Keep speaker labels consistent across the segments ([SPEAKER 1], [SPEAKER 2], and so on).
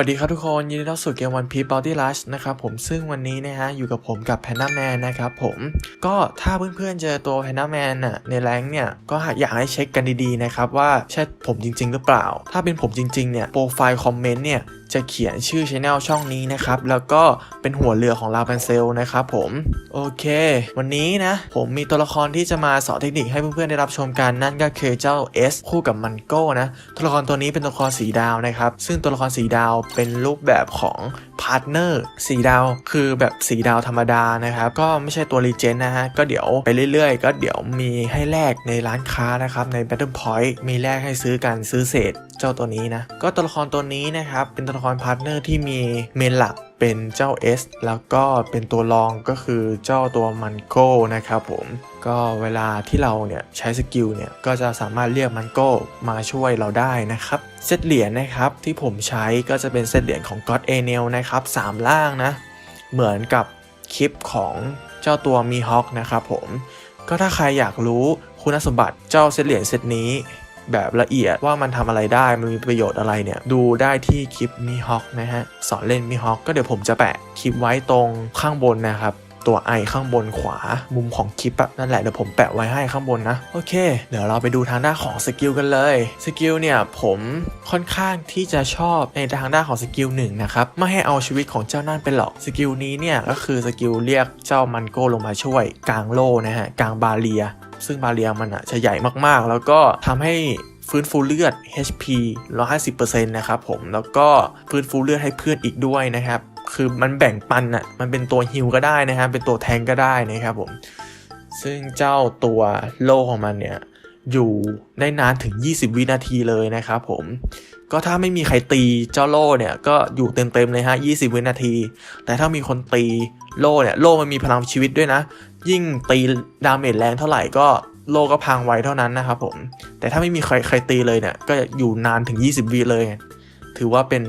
[SPEAKER 1] วัสดีครับทุกคน ยินดีต้อนรับสู่เกมวันพีบอลที่ลัชนะครับผมซึ่งวันนี้นะฮะ อยู่กับผมกับแพนด้าแมนนะครับผมก็ถ้าเพื่อนๆเจอตัวแพนด้าแมนน่ะในแรงเนี่ย ก็อยากให้เช็คกันดีๆนะครับ ว่าใช่ผมจริง ๆ หรือเปล่า ถ้าเป็นผมจริง ๆ เนี่ย โปรไฟล์คอมเมนต์เนี่ย จะเขียนชื่อช anel ช่องนี้นะครับ แล้วก็เป็นหัวเรือของลา p นเซลนะครับผม โอเค วันนี้นะ ผมมีตัวละครที่จะมาสอนเทคนิคให้เพื่อนๆได้รับชมกันนั่นก็คือเจ้า S คู่กับมันโก้นะ ตัวละครตัวนี้เป็นตัวละครสีดาวนะครับ ซึ่งตัวละครสีดาวเป็นรูปแบบของพาร์ทเนอร์สีดาวคือแบบสีดาวธรรมดานะครับ ก็ไม่ใช่ตัวรีเจนนะฮะ ก็เดี๋ยวไปเรื่อยๆ ก็เดี๋ยวมีให้แลกในร้านค้านะครับ ใน Battle Point มีแลกให้ซื้อกันซื้อเศษ เจ้าตัวนี้นะ ก็ตัวละครตัวนี้นะครับ เป็นตัวละครพาร์ทเนอร์ที่มีเมนหลักเป็นเจ้า S แล้วก็เป็นตัวรองก็คือเจ้าตัวมันโก้นะครับผม ก็เวลาที่เราเนี่ยใช้สกิลเนี่ยก็จะสามารถเรียกมันโก้มาช่วยเราได้นะครับเซตเหรียญนะครับที่ผมใช้ก็จะเป็นเซตเหรียญของ God a n e l นะครับ3ล่างนะ เหมือนกับคลิปของเจ้าตัวมีฮอคนะครับผม ก็ถ้าใครอยากรู้คุณสมบัติเจ้าเซตเหรียญเซตนี้ แบบละเอียดว่ามันทำอะไรได้มันมีประโยชน์อะไรเนี่ยดูได้ที่คลิปมีฮอคนะฮะสอนเล่นมีฮอคก็เดี๋ยวผมจะแปะคลิปไว้ตรงข้างบนนะครับตัวไอข้างบนขวามุมของคลิปอะนั่นแหละเดี๋ยวผมแปะไว้ให้ข้างบนนะ โอเค เดี๋ยวเราไปดูทางด้านของสกิลกันเลยสกิลเนี่ยผมค่อนข้างที่จะชอบในทางด้านของสกิลหนึ่งนะครับ ไม่ให้เอาชีวิตของเจ้านั่นไปหรอกสกิลนี้เนี่ยก็คือสกิลเรียกเจ้ามันโก้ลงมาช่วยกลางโลนะฮะกลางบาเรีย ซึ่งบาเรียมันอะจะใหญ่มากๆ แล้วก็ทำให้ฟื้นฟูเลือด HP 150%นะครับผม แล้วก็ฟื้นฟูเลือดให้เพื่อนอีกด้วยนะครับ คือมันแบ่งปันอะมันเป็นตัวฮิลก็ได้นะครับ เป็นตัวแทงก็ได้นะครับผม ซึ่งเจ้าตัวโลของมันเนี่ย อยู่ได้นานถึง 20 วินาทีเลยนะครับผม ก็ถ้าไม่มีใครตีเจ้าโล่เนี่ย ก็อยู่เต็มๆเลยฮะ 20 วินาที แต่ถ้ามีคนตีโล่เนี่ย โล่มันมีพลังชีวิตด้วยนะ ยิ่งตีดาเมจแรงเท่าไหร่ก็โลก็พังไวเท่านั้นนะครับผม แต่ถ้าไม่มีใครใครตีเลยเนี่ย ก็อยู่นานถึง 20วิเลย ถือว่าเป็น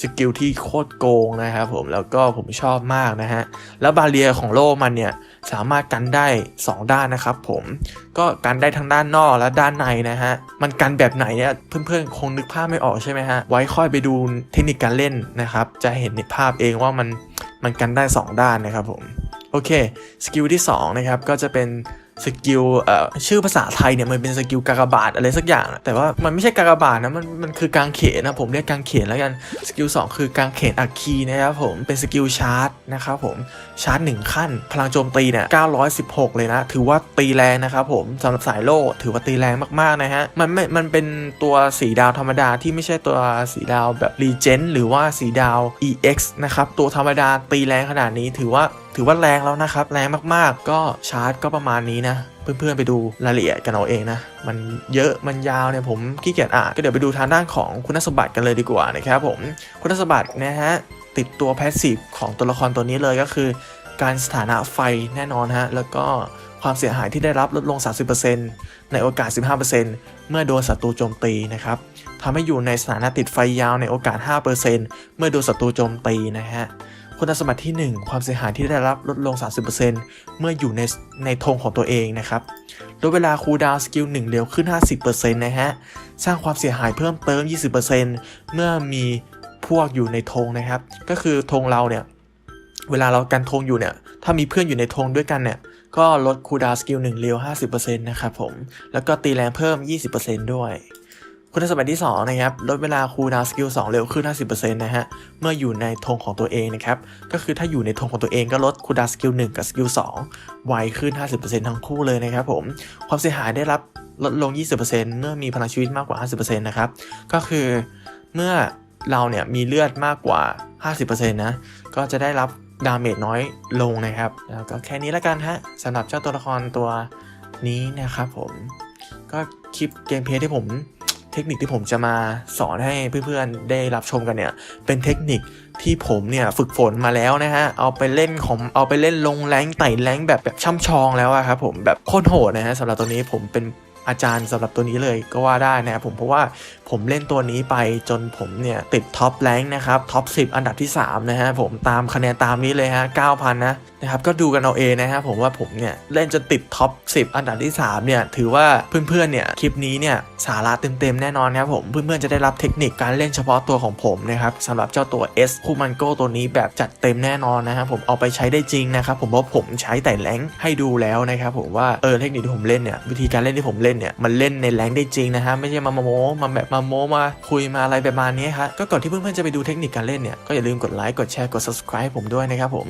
[SPEAKER 1] สกิลที่โคตรโกงนะครับผม แล้วก็ผมชอบมากนะฮะ แล้วบาเรียของโลมันเนี่ย สามารถกันได้ 2 ด้านนะครับผม ก็กันได้ทั้งด้านนอกและด้านในนะฮะ มันกันแบบไหนเนี่ย เพื่อนๆ คงนึกภาพไม่ออกใช่ไหมฮะ ไว้ค่อยไปดูเทคนิคการเล่นนะครับ จะเห็นในภาพเองว่ามันมันกันได้ 2 ด้านนะครับผม อเคสกิลที่2นะครับก็จะเป็นสกิลเอ่อชื่อภาษาไทยเนี่ยมันเป็นสกิลกากบาทอะไรสักอย่าง แต่ว่ามันไม่ใช่กากบาทนะมันมันคือกางเขนนะผมเรียกกางเขนแล้วกันสกิล2คือกางเขนอัคคีนะครับผมเป็นสกิลชาร์จนะครับผมชาร์จหนึ่งขั้น พลังโจมตีเนี่ย916 เลยนะ ถือว่าตีแรงนะครับผมสำหรับสายโล่ถือว่าตีแรงมากๆนะฮะมันไม่มันเป็นตัวสีดาวธรรมดาที่ไม่ใช่ตัวสีดาวแบบรีเจนหรือว่าสีดาว EX นะครับตัวธรรมดาตีแรงขนาดนี้ถือว่า ถือว่าแรงแล้วนะครับ แรงมากๆ ก็ชาร์จก็ประมาณนี้นะเพื่อนๆ ไปดูรายละเอียดกันเอาเองนะ มันเยอะ มันยาวเนี่ยผมขี้เกียจอ่าน ก็เดี๋ยวไปดูทางด้านของคุณสมบัติกันเลยดีกว่านะครับผม คุณสมบัตินะฮะ ติดตัวแพสซีฟของตัวละครตัวนี้เลยก็คือ การสถานะไฟแน่นอนฮะ แล้วก็ความเสียหายที่ได้รับลดลง 30%ในโอกาส 15%เมื่อโดนศัตรูโจมตีนะครับทำให้อยู่ในสถานะติดไฟยาวในโอกาส 5%เมื่อโดนศัตรูโจมตีนะฮะ คุณสมบัติที่ 1 ความเสียหายที่ได้รับลดลง 30%เมื่ออยู่ในในธงของตัวเองนะครับลดเวลาคูลดาวน์สกิล1เร็วขึ้น 50%นะฮะ สร้างความเสียหายเพิ่มเติม 20%เมื่อมีพวกอยู่ในธงนะครับ ก็คือธงเราเนี่ย เวลาเรากันธงอยู่เนี่ย ถ้ามีเพื่อนอยู่ในธงด้วยกันเนี่ย ก็ลดคูลดาวน์สกิล1เร็ว 50%นะครับผม แล้วก็ตีแรงเพิ่ม 20%ด้วย คุณสมบัติที่ 2 นะครับ ลดเวลาคูลดาวสกิล2เร็วขึ้น 50%นะฮะ เมื่ออยู่ในธงของตัวเองนะครับ ก็คือถ้าอยู่ในธงของตัวเองก็ลดคูลดาวสกิล1กับสกิล2ไวขึ้น 50%ทั้งคู่เลยนะครับผม ความเสียหายได้รับลดลง 20%เมื่อมีพลังชีวิตมากกว่า 50%นะครับ ก็คือเมื่อเราเนี่ยมีเลือดมากกว่า 50%นะ ก็จะได้รับดาเมจน้อยลงนะครับ แล้วก็แค่นี้แล้วกันฮะสำหรับเจ้าตัวละครตัวนี้นะครับผม ก็คลิปเกมเพลย์ที่ผม เทคนิคที่ผมจะมาสอนให้เพื่อนๆได้รับชมกันเนี่ย เป็นเทคนิคที่ผมเนี่ยฝึกฝนมาแล้วนะฮะ เอาไปเล่นของเอาไปเล่นลงแรงไต่แรงแบบแบบช่ำชองแล้วอะครับผมแบบโคตรโหดนะฮะสำหรับตัวนี้ผมเป็นอาจารย์สำหรับตัวนี้เลยก็ว่าได้นะครับผมเพราะว่าผมเล่นตัวนี้ไปจนผมเนี่ยติดท็อปแรงนะครับท็อป 10 อันดับที่ 3 นะฮะผมตามคะแนนตามนี้เลยฮะ 9,000 นะนะครับก็ดูกันเอาเองนะฮะผมว่าผมเนี่ยเล่นจนติดท็อป 10 อันดับที่ 3 เนี่ย ถือว่าเพื่อนๆเนี่ยคลิปนี้เนี่ยสาระเต็มๆแน่นอนครับผมเพื่อนๆจะได้รับเทคนิคการเล่นเฉพาะตัวของผมนะครับสำหรับเจ้าตัว S คูมันโกตัวนี้แบบจัดเต็มแน่นอนนะครับผมเอาไปใช้ได้จริงนะครับผมเพราะผมใช้แต่แรงให้ดูแล้วนะครับผมว่าเออเทคนิคที่ผมเล่นเนี่ยวิธีการเล่นที่ผมเล่นเนี่ยมันเล่นในแรงได้จริงนะฮะไม่ใช่มาโม้มาแบบมาโม้มาคุยมาอะไรประมาณนี้ครับก็ก่อนที่เพื่อนๆจะไปดูเทคนิคการเล่นเนี่ยก็อย่าลืมกดไลค์กดแชร์กด subscribe ผมด้วยนะครับผม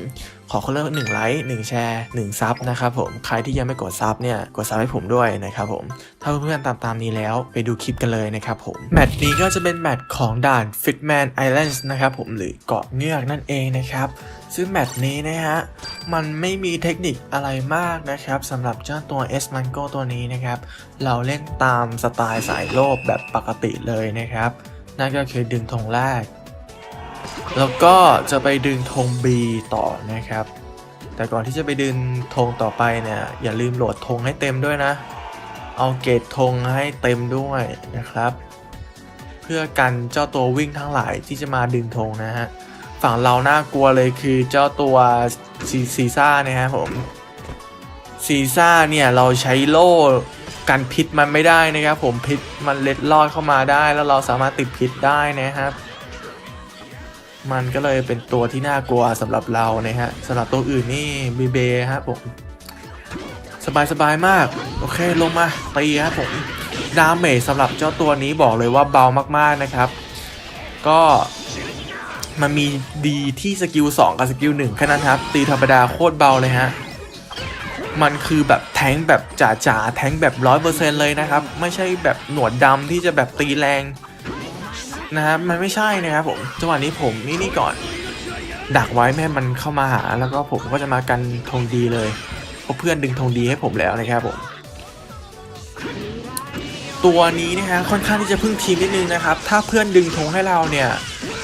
[SPEAKER 1] ขอคนละหนึ่งไลค์หนึ่งแชร์หนึ่งซับนะครับผมใครที่ยังไม่กดซับเนี่ยกดซับให้ผมด้วยนะครับผมถ้าเพื่อนๆตามตามนี้แล้วไปดูคลิปกันเลยนะครับผมแมตช์นี้ก็จะเป็นแมตช์ของด่าน Fitman Islands นะครับผมหรือเกาะเงือกนั่นเองนะครับซึ่งแมตช์นี้นะฮะ มันไม่มีเทคนิคอะไรมากนะครับสำหรับเจ้าตัว S m a n g o ตัวนี้นะครับ เราเล่นตามสไตล์สายโลบแบบปกติเลยนะครับ นั่นก็คือดึงธงแรก แล้วก็จะไปดึงธง B ต่อนะครับ แต่ก่อนที่จะไปดึงธงต่อไปเนี่ย อย่าลืมโหลดธงให้เต็มด้วยนะ เอาเกตธงให้เต็มด้วยนะครับ เพื่อกันเจ้าตัววิ่งทั้งหลายที่จะมาดึงธงนะฮะ ฝั่งเราน่ากลัวเลยคือเจ้าตัวซีซีซ่าเนี่ยฮะผมซีซ่าเนี่ยเราใช้โล่กันพิษมันไม่ได้นะครับผมพิษมันเล็ดลอดเข้ามาได้ แล้วเราสามารถติดพิษได้นะครับ มันก็เลยเป็นตัวที่น่ากลัวสำหรับเรานะฮะสำหรับตัวอื่นนี่บีเบครับผมสบายสบายๆมาก โอเคลงมาตีครับผมดาเมจสำหรับเจ้าตัวนี้บอกเลยว่าเบามากๆนะครับ ก็ มันมีดีที่สกิล2กับสกิล1แค่นั้นครับ ตีธรรมดาโคตรเบาเลยฮะ มันคือแบบแทงแบบจ๋าๆ แทงแบบ100%เปอร์เซ็นเลยนะครับ ไม่ใช่แบบหนวดดำที่จะแบบตีแรงนะครับมันไม่ใช่นะครับผม จังหวะนี้ผมนี่นี่ก่อน ดักไว้แม่ให้มันเข้ามาหา แล้วก็ผมก็จะมากันธงดีเลยเพราะเพื่อนดึงธงดีให้ผมแล้วนะครับผม ตัวนี้นะฮะค่อนข้างที่จะพึ่งทีมนิดนึงนะครับ ถ้าเพื่อนดึงธงให้เราเนี่ย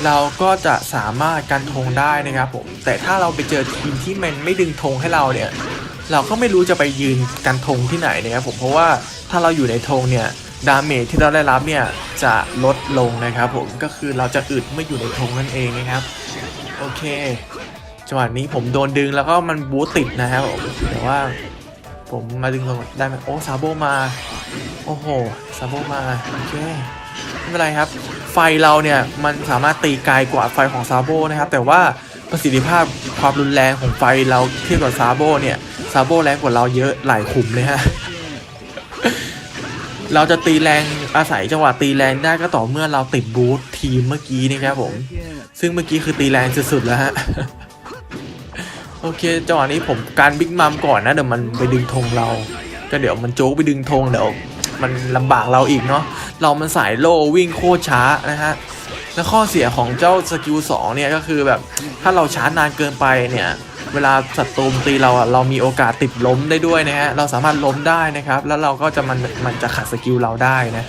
[SPEAKER 1] เราก็จะสามารถกันธงได้นะครับผมแต่ถ้าเราไปเจอทีมที่มันไม่ดึงธงให้เราเนี่ยเราก็ไม่รู้จะไปยืนกันธงที่ไหนนะครับผมเพราะว่าถ้าเราอยู่ในธงเนี่ยดาเมจที่เราได้รับเนี่ยจะลดลงนะครับผมก็คือเราจะอึดเมื่ออยู่ในธงนั่นเองนะครับโอเคจังหวะนี้ผมโดนดึงแล้วก็มันบูติดนะครับผมแต่ว่าผมมาดึงธงได้ไหมโอ้ซาโบมา โอ้โหซาโบมา โอเค ไม่เป็นไรครับ ไฟเราเนี่ยมันสามารถตีไกลกว่าไฟของซาโบนะครับ แต่ว่าประสิทธิภาพความรุนแรงของไฟเราเทียบกับซาโบเนี่ยซาโบแรงกว่าเราเยอะหลายขุมเลยฮะเราจะตีแรงอาศัยจังหวะตีแรงได้ก็ต่อเมื่อเราติดบูททีมเมื่อกี้นะครับผม ซึ่งเมื่อกี้คือตีแรงสุดๆแล้วฮะโอเคจังหวะนี้ผมการบิ๊กมัมก่อนนะเดี๋ยวมันไปดึงธงเรา ก็เดี๋ยวมันโจ๊กไปดึงธงเดี๋ยว มันลำบากเราอีกเนาะเรามันสายโลวิ่งโคตรช้านะฮะแล้วข้อเสียของเจ้าสกิล2เนี่ยก็คือแบบถ้าเราช้านานเกินไปเนี่ยเวลาศัตรูมตีเราอะเรามีโอกาสติดล้มได้ด้วยนะฮะเราสามารถล้มได้นะครับ แล้วเราก็จะมันมันจะขัดสกิลเราได้นะ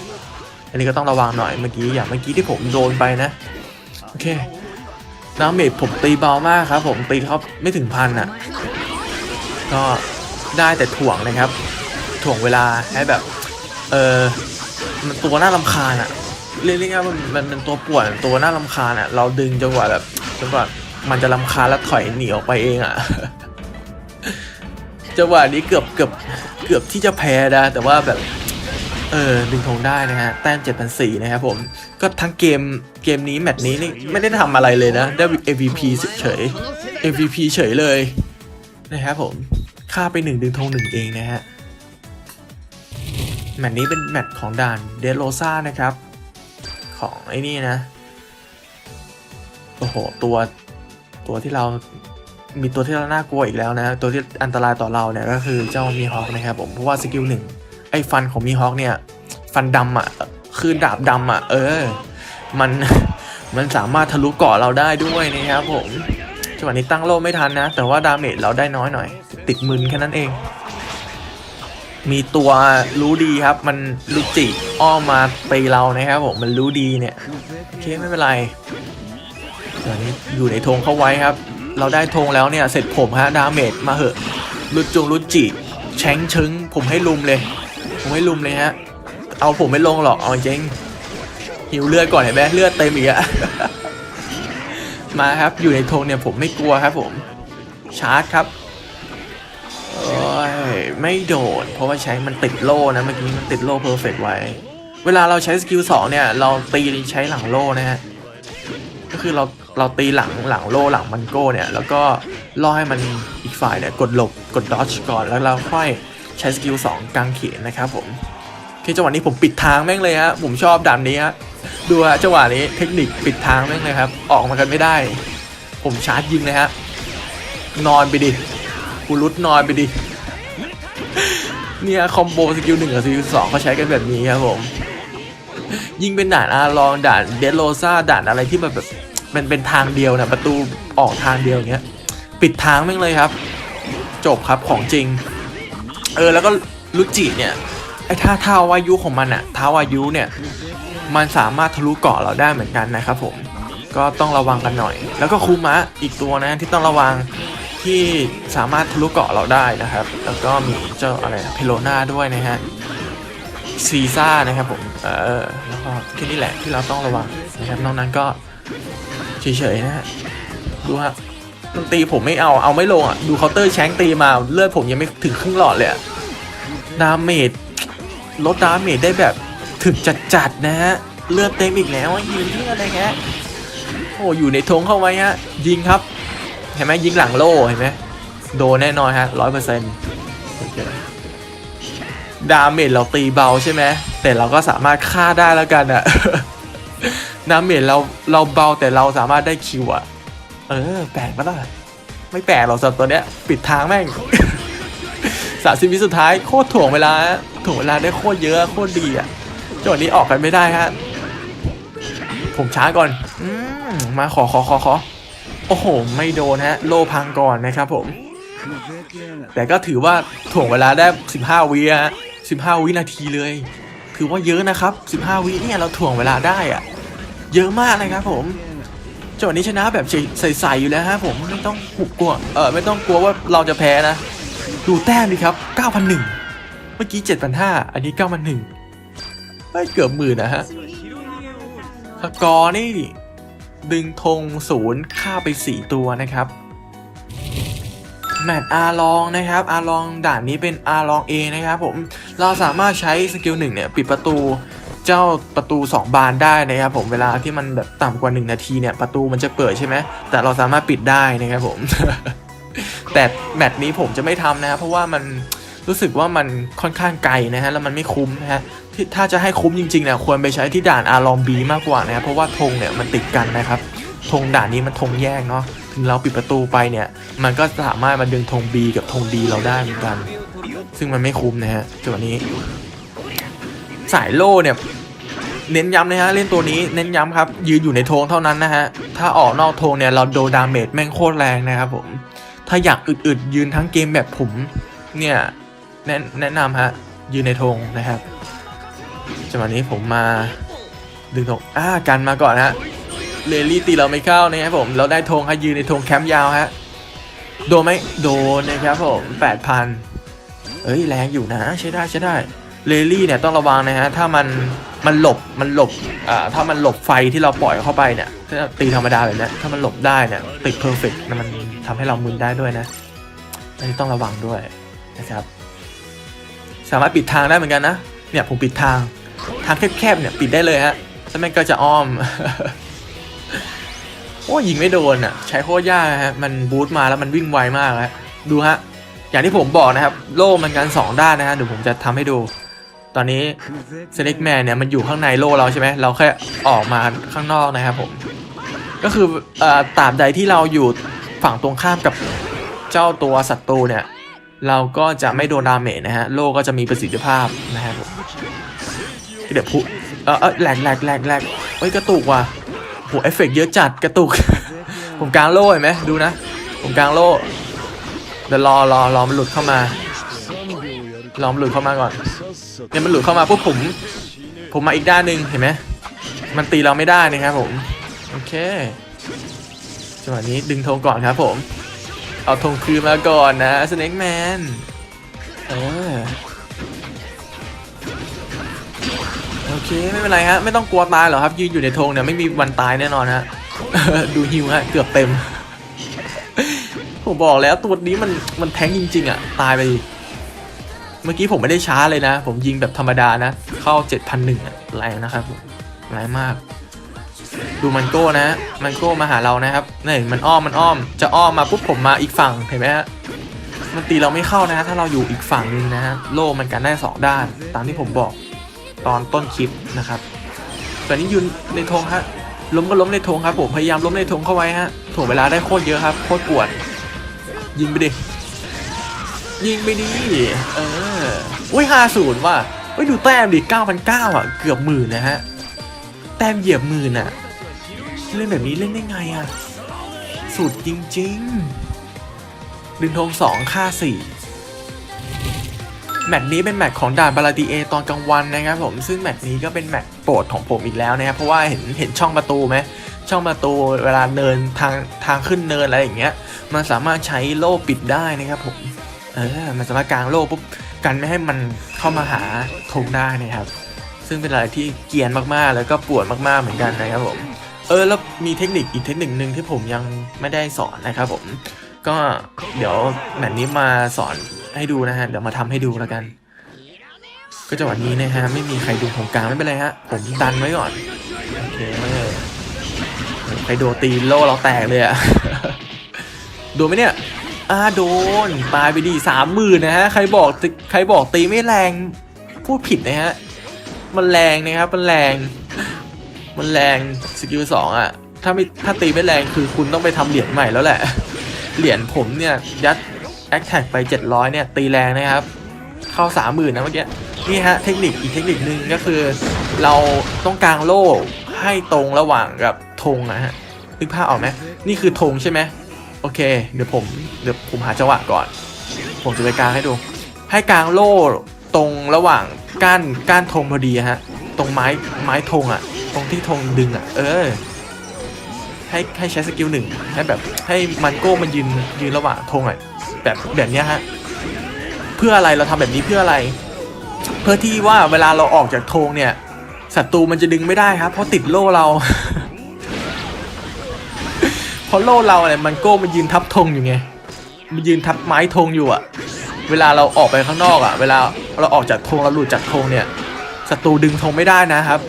[SPEAKER 1] อันนี้ก็ต้องระวังหน่อยเมื่อกี้อย่างเมื่อกี้ที่ผมโดนไปนะโอเคดาเมจผมตีเบามากครับ ผมตีเขาไม่ถึงพันอะก็ได้แต่ถ่วงนะครับ ถ่วงเวลาให้แบบ เออมันตัวน่ารำคาญอะเรียกง่ายๆว่ามันมันเป็นตัวป่วนตัวน่ารำคาญอะเราดึงจนกว่าแบบจนกว่ามันจะรำคาญแล้วถอยหนีออกไปเองอะจังหวะนี้เกือบเกือบเกือบที่จะแพ้นะแต่ว่าแบบเออดึงธงได้นะฮะแต้ม7,400นสี่นะครับผมก็ทั้งเกมเกมนี้แมตช์นี้นี่ไม่ได้ทำอะไรเลยนะได้ MVP เฉย MVP เฉยเลยนะครับผมค่าไปหนึ่งดึงธงหนึ่งเองนะฮะ แมตช์นี้เป็นแมตช์ของด่านเดโรซ่านะครับ ของไอ้นี่นะ โอ้โห ตัวตัวที่เรามีตัวที่เราน่ากลัวอีกแล้วนะ ตัวที่อันตรายต่อเราเนี่ยก็คือเจ้ามีฮอคนะครับผม เพราะว่าสกิลหนึ่งไอ้ฟันของมีฮอคเนี่ย ฟันดำอะ คือดาบดำอะ เออ มัน มันสามารถทะลุเกาะเราได้ด้วยนะครับผมจังหวะนี้ตั้งโล่ไม่ทันนะ แต่ว่าดาเมจเราได้น้อยหน่อย ติดมึนแค่นั้นเอง มีตัวรู้ดีครับ มันรู้จิอ้อมมาตีเรานะครับผมมันรู้ดีเนี่ยโอเคไม่เป็นไรเดี๋ยวนี้อยู่ในธงเข้าไว้ครับ เราได้ธงแล้วเนี่ยเสร็จผมฮะดาเมจมาเหอะรุจงรุจิแชงชึงผมให้ลุมเลย ผมไม่ลุมเลยฮะเอาผมไม่ลงหรอกเอาจริงหิวเลือดก่อนเห็นไหมเลือดเต็มอีกอะมาครับอยู่ในธงเนี่ยผมไม่กลัวครับผมชาร์จครับ ยไม่โดด เพราะว่าใช้มันติดโล่นะเมื่อกี้มันติดโล่เพอร์เฟกไว้ เวลาเราใช้สกิลสองเนี่ย เราตีใช้หลังโล่นะฮะก็คือเราเราตีหลังหลังโล่หลังมันโก้เนี่ย แล้วก็ล่อให้มันอีกฝ่ายเนี่ยกดหลบกดดอ g ก่อนแล้วเราค่อยใช้สกิลสองกางเขนนะครับผมคือจังหวะนี้ผมปิดทางแม่งเลยฮะผมชอบด่านนี้ฮะดูฮะจังหวะนี้เทคนิคปิดทางแม่งเลยครับ ออกมากันไม่ได้ ผมชาร์จยิงเลยฮะนอนไปดิ กูรุดนอนไปดิ เนี่ย คอมโบสกิลหนึ่งกับสกิลสองเขาใช้กันแบบนี้ครับผม ยิงเป็นด่านอาลองด่านเดโรซาด่านอะไรที่แบบแบบมันเป็นทางเดียวนะประตูออกทางเดียวย่างเงี้ย ปิดทางแม่งเลยครับ จบครับของจริง เออแล้วก็ลุจิเนี่ยไอ้ท่าท่าวายุของมันอะท่าวายุเนี่ย มันสามารถทะลุเกาะเราได้เหมือนกันนะครับผมก็ต้องระวังกันหน่อย แล้วก็คูมะอีกตัวนะที่ต้องระวัง ที่สามารถทะลุเกาะเราได้นะครับ แล้วก็มีเจ้าอะไรเพโลนาด้วยนะฮะซีซ่านะครับผมเออแล้วก็แค่นี้แหละที่เราต้องระวังนะครับนอกนั้นก็เฉยๆนะฮะดูฮะมันตีผมไม่เอาเอาไม่ลงอะดูเคาน์เตอร์แชงตีมาเลือดผมยังไม่ถึงครึ่งหลอดเลยดาเมจลดดาเมจได้แบบถึงจัดๆนะฮะเลือดเต็มอีกแล้วยิงเลือดอะไรเงี้ยโอ้อยู่ในธงเข้าไว้ฮะยิงครับ เห็นไหมยิงหลังโล่เห็นไหมโดนแน่นอนฮะร้อยเปอร์เซ็นต์ดาเมจเราตีเบาใช่ไหมแต่เราก็สามารถฆ่าได้แล้วกันอะดาเมจเราเราเบาแต่เราสามารถได้คิวอะเออแปลกปะล่ะไม่แปลกหรอกสำหรับตัวเนี้ย ปิดทางแม่งสามสิบวิสุดท้ายโคตรถ่วงเวลาฮะถ่วงเวลาได้โคตรเยอะโคตรดีอะจังหวะนี้ออกกันไม่ได้ฮะผมช้าก่อนอมมาขอขอขอขอ โอ้โห ไม่โดนฮะ โลพังก่อนนะครับผม แต่ก็ถือว่าถ่วงเวลาได้ 15 วิฮะ15 วินาทีเลย ถือว่าเยอะนะครับ 15 วิเนี่ยเราถ่วงเวลาได้อะเยอะมากนะครับผมจังหวะนี้ชนะแบบใส่ๆอยู่แล้วฮะผมไม่ต้องหุบกลัวเออไม่ต้องกลัวว่าเราจะแพ้นะ ดูแต้มดิครับ 9,001 เมื่อกี้ 7,500 อันนี้ 9,001ไม่เกือบหมื่นนะฮะสกอร์นี่ ดึงธงศูนย์ฆ่าไป 4 ตัวนะครับ แมตช์อาลองนะครับอาลองด่านนี้เป็นอาลองเอนะครับผมเราสามารถใช้สกิลหนึ่งเนี่ยปิดประตูเจ้าประตู 2 บานได้นะครับผมเวลาที่มันแบบต่ำกว่า 1 นาทีเนี่ยประตูมันจะเปิดใช่ไหมแต่เราสามารถปิดได้นะครับผม แต่แมตช์นี้ผมจะไม่ทำนะครับเพราะว่ามันรู้สึกว่ามันค่อนข้างไกลนะฮะแล้วมันไม่คุ้มนะฮะ ที่ถ้าจะให้คุ้มจริงๆเนี่ยควรไปใช้ที่ด่านอาลองบีมากกว่านะครับเพราะว่าธงเนี่ยมันติดกันนะครับธงด่านนี้มันธงแยกเนาะถึงเราปิดประตูไปเนี่ย มันก็สามารถมาดึงธง B กับธง D เราได้เหมือนกัน ซึ่งมันไม่คุ้มนะฮะจังหวะนี้ สายโล่เนี่ยเน้นย้ำนะฮะเล่นตัวนี้เน้นย้ำครับ ยืนอยู่ในธงเท่านั้นนะฮะถ้าออกนอกธงเนี่ยเราโดนดาเมจแม่งโคตรแรงนะครับผมถ้าอยากอึดๆยืนทั้งเกมแบบผมเนี่ยแนะแนะนำฮะยืนในธงนะครับ จังหวะนี้ผมมาดึงธงอ่ากันมาก่อนฮะเลลี่ตีเราไม่เข้านะครับผมเราได้ธงฮะยืนในธงแคมป์ยาวฮะโดนไหมโดนนะครับผมแปดพันเอ้ยแรงอยู่นะใช้ได้ใช้ได้เลลี่เนี่ยต้องระวังนะฮะถ้ามันมันหลบมันหลบอ่าถ้ามันหลบไฟที่เราปล่อยเข้าไปเนี่ยถ้าตีธรรมดาแบบนี้ถ้ามันหลบได้เนี่ยติดเพอร์เฟกต์มันทำให้เรามึนได้ด้วยนะอันนี้ต้องระวังด้วยนะครับ สามารถปิดทางได้เหมือนกันนะเนี่ยผมปิดทาง ทางแคบๆเนี่ยปิดได้เลยฮะถ้าไม่ก็จะอ้อม โอ้ยิงไม่โดนอะ ใช้โคตรยากฮะ มันบูทมาแล้วมันวิ่งไวมากฮะ ดูฮะ อย่างที่ผมบอกนะครับ โล่มันกัน2ด้านนะฮะ เดี๋ยวผมจะทำให้ดู ตอนนี้สเน็กแมนเนี่ยมันอยู่ข้างในโล่เราใช่ไหม เราแค่ออกมาข้างนอกนะครับผม ก็คืออตาบใดที่เราอยู่ฝั่งตรงข้ามกับเจ้าตัวศัตรูเนี่ย เราก็จะไม่โดนดาเมจนะฮะ โล่ก็จะมีประสิทธิภาพนะครับผม เดี๋ยวพุเออเออแหลกแหลกแหลกแหลกเฮ้ยกระตุกว่ะโหเอฟเฟกต์เยอะจัดกระตุก ผมกลางโล่เห็นไหมดูนะ ผมกลางโล่เดี๋ยวรอรอรอมันหลุดเข้ามารอมันหลุดเข้ามาก่อนเนี่ยมันหลุดเข้ามาปุ๊บผม ผมมาอีกด้านหนึ่งเห็นไหมมันตีเราไม่ได้นะครับผมโอเคจังหวะนี้ดึงธงก่อนครับผม เอาธงคืนมาก่อนนะสเน็กแมนเออ เคไม่เป็นไรฮะไม่ต้องกลัวตายหรอกครับยืนอยู่ในธงเนี่ยไม่มีวันตายแน่นอนฮะดูฮิวฮะเกือบเต็ม ผมบอกแล้วตัวนี้มันมันแทงจริง ๆอะตายไป เมื่อกี้ผมไม่ได้ช้าเลยนะ ผมยิงแบบธรรมดานะ เข้า 7,001อะแรงนะครับแรงมาก ดูมันโก้นะ มันโก้มาหาเรานะครับนี่มันอ้อมมันอ้อม จะอ้อมมาปุ๊บผมมาอีกฝั่งเห็นไหมฮะมันตีเราไม่เข้านะฮะถ้าเราอยู่อีกฝั่งนึงนะฮะโล่มันกันได้สองด้าน ตามที่ผมบอก ตอนต้นคลิปนะครับตอนนี้ยืนในธงฮะล้มก็ล้มในธงครับผมพยายามล้มในธงเข้าไว้ฮะถ่วงเวลาได้โคตรเยอะครับโคตรปวด ยิงไปดิยิงไปดิเอออุ้ยห้าศูนย์ว่ะเฮ้ยดูแต้มดิเก้าพันเก้าอะเกือบหมื่นนะฮะแต้มเหยียบหมื่นอะเล่นแบบนี้เล่นได้ไงอะสุดจริงๆดึงธงสองค่าสี่ แมตช์นี้เป็นแมตช์ของด่านบาลาดีเอตอนกลางวันนะครับผมซึ่งแมตช์นี้ก็เป็นแมตช์โปรดของผมอีกแล้วนะครับเพราะว่าเห็นเห็นช่องประตูไหมช่องประตูเวลาเนินทางทางขึ้นเนินอะไรอย่างเงี้ยมันสามารถใช้โล่ปิดได้นะครับผมเออมันสามารถกางโล่ปุ๊บกันไม่ให้มันเข้ามาหาธงได้นะครับ ซึ่งเป็นอะไรที่เกียนมากๆ แล้วก็ปวดมากๆเหมือนกันนะครับผมเออแล้วมีเทคนิคอีกเทคนิคหนึ่งที่ผมยังไม่ได้สอนนะครับผมก็เดี๋ยวแมตช์นี้มาสอน ให้ดูนะฮะ เดี๋ยวมาทำให้ดูแล้วกัน ก็จังหวะนี้นะฮะ ไม่มีใครดูของกลางไม่เป็นไรฮะ ผมดันไว้ก่อน โอเคใครโดนตีโลเราแตกเลยอะโดนไหมเนี่ยอ่าโดนตายไปดีสามหมื่นนะฮะ ใครบอกใครบอกตีไม่แรง พูดผิดนะฮะ มันแรงนะครับ มันแรง มันแรงสกิลสองอะ ถ้าไม่ถ้าตีไม่แรงคือคุณต้องไปทำเหรียญใหม่แล้วแหละ เหรียญผมเนี่ยยัด แอคแท็กไป 700 เนี่ย ตีแรงนะครับ เข้า 30,000 นะเมื่อกี้ นี่ฮะ เทคนิคอีกเทคนิคนึงก็คือ เราต้องกางโล่ให้ตรงระหว่างกับธงนะฮะนึกภาพออกไหมนี่คือธงใช่ไหมโอเค เดี๋ยวผมเดี๋ยวผมหาจังหวะก่อน ผมจะไปกางให้ดู ให้กางโล่ตรงระหว่างก้านก้านธงพอดีฮะ ตรงไม้ไม้ธงอะตรงที่ธงดึงอะเออ ให้ให้ใช้สกิลหนึ่งให้แบบให้มันโก้มันยืนยืนระหว่างธงอะแบบแบบเนี้ยฮะเพื่ออะไรเราทำแบบนี้เพื่ออะไร เพื่อที่ว่าเวลาเราออกจากธงเนี่ยศัตรูมันจะดึงไม่ได้ครับ เพราะติดโล่เราเพราะโล่เราเนี่ยมันโก้มันยืนทับธงอยู่ไงมันยืนทับไม้ธงอยู่อะเวลาเราออกไปข้างนอกอะเวลาเราออกจากธงเราหลุดจากธงเนี่ยศัตรูดึงธงไม่ได้นะครับ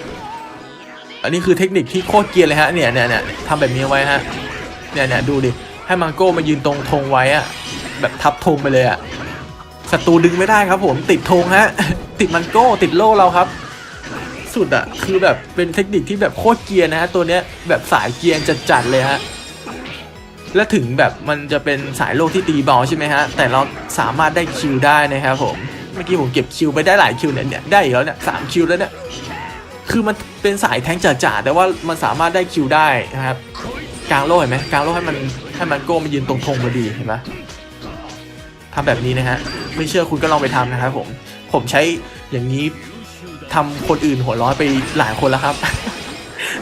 [SPEAKER 1] อันนี้คือเทคนิคที่โคตรเกียนเลยฮะเนี่ยเนี่ยเนี่ยทำแบบนี้ไว้ฮะเนี่ยเนี่ยดูดิให้มังโก้มายืนตรงธงไว้อะแบบทับธงไปเลยอะศัตรูดึงไม่ได้ครับผมติดธงฮะ ติดมันโก้ติดโล่เราครับ สุดอะคือแบบเป็นเทคนิคที่แบบโคตรเกียนนะฮะตัวเนี้ยแบบสายเกียนจัดๆเลยฮะและถึงแบบมันจะเป็นสายโลกที่ตีเบาใช่ไหมฮะ แต่เราสามารถได้คิวได้นะครับผม เมื่อกี้ผมเก็บคิวไปได้หลายคิวเนี่ยเนี่ยได้อีกแล้วเนี่ยสามคิวแล้วเนี่ย คือมันเป็นสายแทงจ๋าๆแต่ว่ามันสามารถได้คิวได้นะครับกลางโลกเห็นไหมกลางโลกให้มันให้มันโก้มายืนตรงธงพอดีเห็นไหมทำแบบนี้นะฮะไม่เชื่อคุณก็ลองไปทำนะครับผมผมใช้อย่างนี้ทำคนอื่นหัวร้อนไปหลายคนแล้วครับ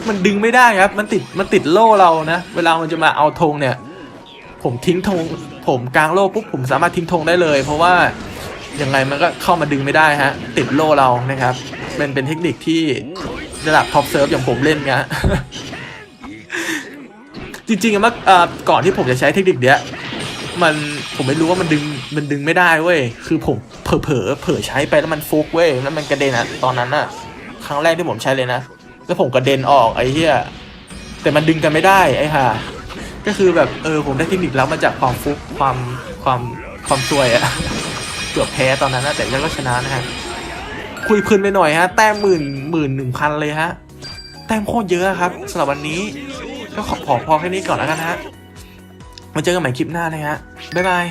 [SPEAKER 1] มันดึงไม่ได้ครับ มันติดมันติดโล่เรานะ เวลามันจะมาเอาธงเนี่ย ผมทิ้งธงผมกลางโล่ปุ๊บผมสามารถทิ้งธงได้เลย เพราะว่ายังไงมันก็เข้ามาดึงไม่ได้ฮะ ติดโล่เรานะครับ เป็นเป็นเทคนิคที่ระดับท็อปเซิร์ฟอย่างผมเล่นไงจริงๆอะเมื่อเอ่อก่อนที่ผมจะใช้เทคนิคเนี้ยมันผมไม่รู้ว่ามันดึงมันดึงไม่ได้เว้ยคือผมเผลอเผลอเผลอใช้ไปแล้วมันฟุกเว้ยแล้วมันกระเด็นอะตอนนั้นอะครั้งแรกที่ผมใช้เลยนะแล้วผมกระเด็นออกไอ้เหี้ยแต่มันดึงกันไม่ได้ไอ้ห่าก็คือแบบเออผมได้เทคนิคแล้วมาจากความฟุกความความความซวยอะเกือบแพ้ตอนนั้นนะแต่ก็ชนะนะฮะ คุยเพลินไปหน่อยฮะ แต้มหมื่นหมื่นหนึ่งพันเลยฮะ แต้มโคตรเยอะครับสำหรับวันนี้ ก็ขอขอพอแค่นี้ก่อนแล้วกันฮะ มาเจอกันใหม่คลิปหน้านะฮะ บ๊ายบาย